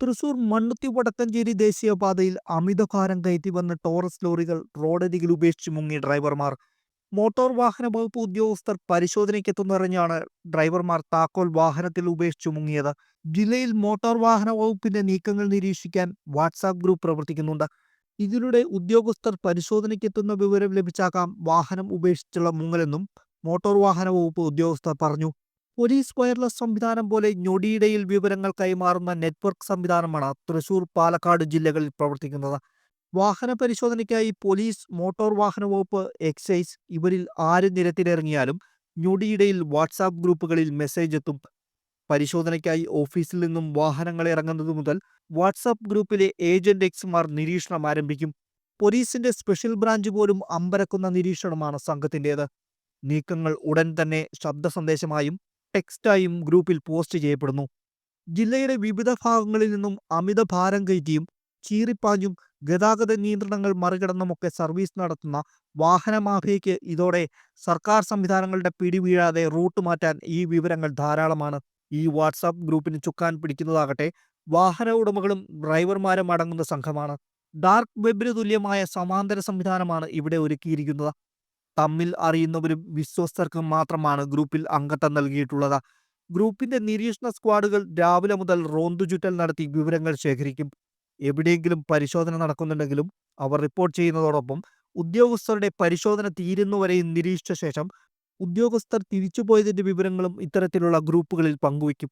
തൃശൂർ മണ്ണുത്തി വടക്കഞ്ചേരി ദേശീയപാതയിൽ അമിതഭാരം കയറ്റി വന്ന ടോറസ് ലോറികൾ റോഡരികിൽ ഉപേക്ഷിച്ച് മുങ്ങി ഡ്രൈവർമാർ. മോട്ടോർ വാഹന വകുപ്പ് ഉദ്യോഗസ്ഥർ പരിശോധനയ്ക്കെത്തുന്നറിഞ്ഞാണ് ഡ്രൈവർമാർ താക്കോൽ വാഹനത്തിൽ ഉപേക്ഷിച്ചു മുങ്ങിയത്. ജില്ലയിൽ മോട്ടോർ വാഹന വകുപ്പിന്റെ നീക്കങ്ങൾ നിരീക്ഷിക്കാൻ വാട്സാപ്പ് ഗ്രൂപ്പ് പ്രവർത്തിക്കുന്നുണ്ട്. ഇതിലൂടെ ഉദ്യോഗസ്ഥർ പരിശോധനയ്ക്കെത്തുന്ന വിവരം ലഭിച്ചാക്കാം വാഹനം ഉപേക്ഷിച്ചുള്ള മുങ്ങലെന്നും മോട്ടോർ വാഹന വകുപ്പ് ഉദ്യോഗസ്ഥർ പറഞ്ഞു. പോലീസ് വയർലെസ് സംവിധാനം പോലെ ഞൊടിയിടയിൽ വിവരങ്ങൾ കൈമാറുന്ന നെറ്റ്വർക്ക് സംവിധാനമാണ് തൃശൂർ പാലക്കാട് ജില്ലകളിൽ പ്രവർത്തിക്കുന്നത്. വാഹന പരിശോധനയ്ക്കായി പോലീസ് മോട്ടോർ വാഹന വകുപ്പ് എക്സൈസ് ഇവരിൽ ആര് നിരത്തിലിറങ്ങിയാലും ഞൊടിയിടയിൽ വാട്സാപ്പ് ഗ്രൂപ്പുകളിൽ മെസ്സേജ് എത്തും. പരിശോധനയ്ക്കായി ഓഫീസിൽ നിന്നും വാഹനങ്ങൾ ഇറങ്ങുന്നത് മുതൽ വാട്സാപ്പ് ഗ്രൂപ്പിലെ ഏജന്റ് എക്സുമാർ നിരീക്ഷണം ആരംഭിക്കും. പോലീസിന്റെ സ്പെഷ്യൽ ബ്രാഞ്ച് പോലും അമ്പരക്കുന്ന നിരീക്ഷണമാണ് സംഘത്തിന്റേത് നീക്കങ്ങൾ ഉടൻ തന്നെ ശബ്ദ സന്ദേശമായും ടെക്സ്റ്റായും ഗ്രൂപ്പിൽ പോസ്റ്റ് ചെയ്യപ്പെടുന്നു. ജില്ലയുടെ വിവിധ ഭാഗങ്ങളിൽ നിന്നും അമിത ഭാരം കയറ്റിയും ചീറിപ്പാഞ്ഞും ഗതാഗത നിയന്ത്രണങ്ങൾ മറികടന്നുമൊക്കെ സർവീസ് നടത്തുന്ന വാഹന മാഫിയയ്ക്ക് ഇതോടെ സർക്കാർ സംവിധാനങ്ങളുടെ പിടിവീഴാതെ റൂട്ട് മാറ്റാൻ ഈ വിവരങ്ങൾ ധാരാളമാണ്. ഈ വാട്സാപ്പ് ഗ്രൂപ്പിന് ചുക്കാൻ പിടിക്കുന്നതാകട്ടെ വാഹന ഉടമകളും ഡ്രൈവർമാരും അടങ്ങുന്ന സംഘമാണ്. ഡാർക്ക് വെബിന് തുല്യമായ സമാന്തര സംവിധാനമാണ് ഇവിടെ ഒരുക്കിയിരിക്കുന്നത്. തമ്മിൽ അറിയുന്നവരും വിശ്വസ്തർക്കും മാത്രമാണ് ഗ്രൂപ്പിൽ അംഗത്വം നൽകിയിട്ടുള്ളത്. ഗ്രൂപ്പിന്റെ നിരീക്ഷണ സ്ക്വാഡുകൾ രാവിലെ മുതൽ റോന്തു ചുറ്റൽ നടത്തി വിവരങ്ങൾ ശേഖരിക്കും. എവിടെയെങ്കിലും പരിശോധന നടക്കുന്നുണ്ടെങ്കിലും അവർ റിപ്പോർട്ട് ചെയ്യുന്നതോടൊപ്പം ഉദ്യോഗസ്ഥരുടെ പരിശോധന തീരുന്നവരെയും നിരീക്ഷിച്ച ശേഷം ഉദ്യോഗസ്ഥർ തിരിച്ചുപോയതിന്റെ വിവരങ്ങളും ഇത്തരത്തിലുള്ള ഗ്രൂപ്പുകളിൽ പങ്കുവയ്ക്കും.